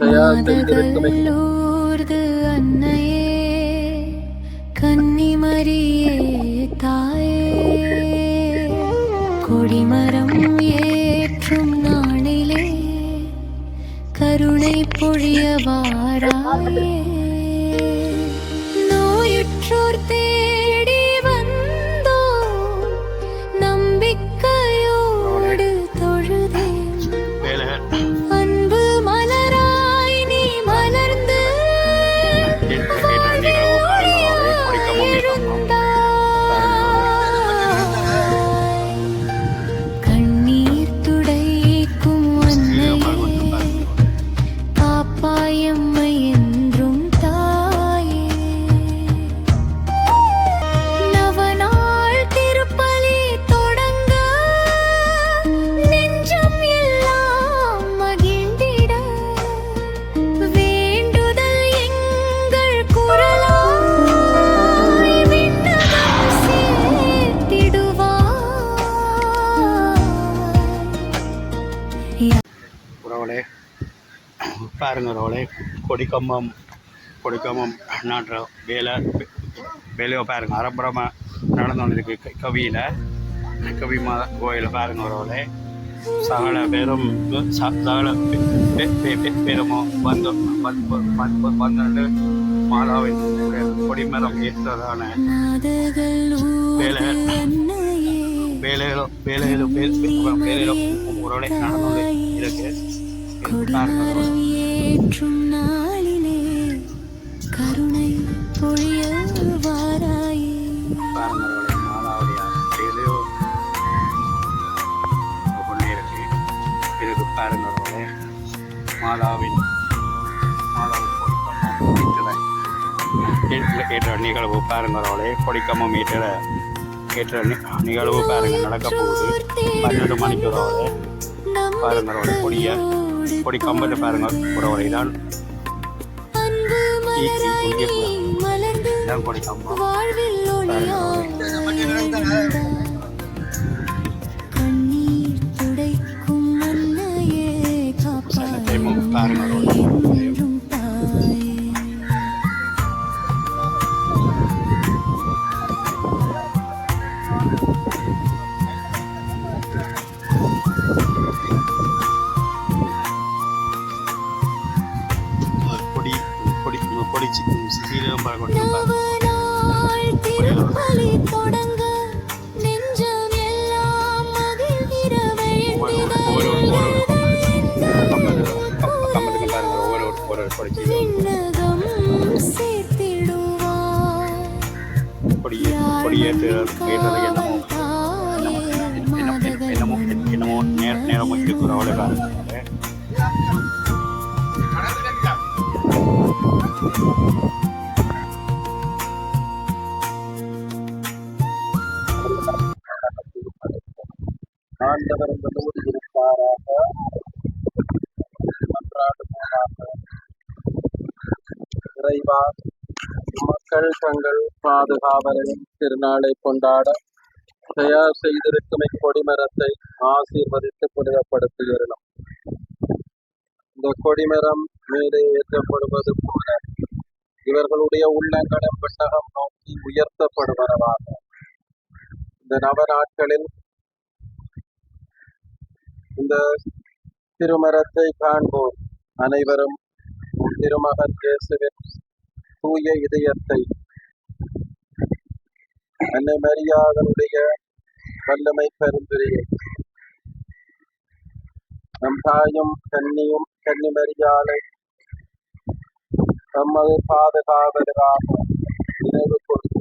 தயார் செய்திருக்கும் மாதகளூர்து அன்னையே கன்னிமரியே தாயே கொடிமரம் ஏற்றும் நாளிலே பாருங்க உறவுகளே கொடிக்கம்பம் கொடிக்கம்பம் நாட்டுற வேலை வேலையோ பாருங்க. அரப்புறமாக நடந்து கொண்டிருக்கு கவியில். கவி மா கோயிலை பாருங்க உறவுகளே சகல பேரும் சகல பேருமோ வந்து வந்து வந்து மாதாவின் கொடிமரம் ஏற்றதான வேலை. வேலைகளோ வேலைகளோ வேலைகளோ உறவுகளே நடந்து இருக்கு. கொடிமரம் ஏற்றும் நாளிலே கருணை பொழிய வாராயே பாருங்களுடைய மாதாவின் ஏற்ற- ஏற்ற நிகழ்வு பாருங்களோட கொடிக்கம்பம் ஏற்ற நி- நிகழ்வு பாருங்க நடக்க போகுது பன்னெண்டு மணிக்கு பாருங்களோட கொடிய கொடி கம்பத்தை பாருங்க. கூட. மலர்ந்து இதான் கொடி கம்பம். கொடியே கொடியேற்று ஏற்றது என்னமோ என்னமோ என்னமோ என்னமோ நேர நேரமோ இருக்கிற அவ்வளோ பாருங்க ஆண்டவர் உங்களோடு இருப்பாராக இறைவா மக்கள் தங்கள் பாதுகாவலரின் திருநாளை கொண்டாட தயார் செய்திருக்கும் இக்கொடிமரத்தை ஆசீர்வதித்து புனிதப்படுத்துகிறோம். இந்த கொடிமரம் மேலே ஏற்றப்படுவது போல இவர்களுடைய உள்ளங்களும் விண்ணகம் நோக்கி உயர்த்தப்படுவனவாக இந்த நவ நாட்களில் இந்த திருமரத்தை காண்போர் அனைவரும் திருமகன் இயேசுவின் தூய இதயத்தை. அன்னை மரியாதனுடைய வல்லமை பெருந்துரையை நம் தாயும் தன்னியும் கன்னி மரியாதை தமது பாதுகாவலராக நினைவு கொண்டு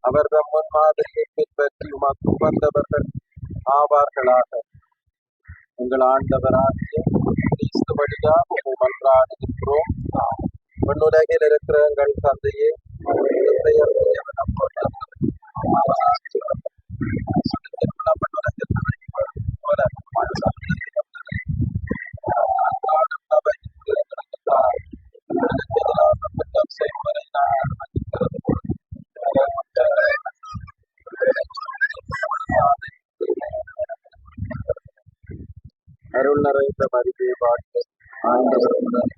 அவர் தம் முன்மாதிரியை பின்பற்றி உமக்கு வந்தவர்கள் ஆவார்களாக உங்கள் ஆண்டவராகிய கிறிஸ்து வழியாக மன்றாடுகின்றோம் மண்ணுலகில் இருக்கிற எங்கள் தந்தையே உமது பெயர் உயர்வனம் கொண்டது. நிறைந்த மரியை பாட்டு. ஆண்டவர்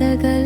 കഥകൾ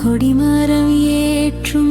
கொடிமரம் ஏற்றும்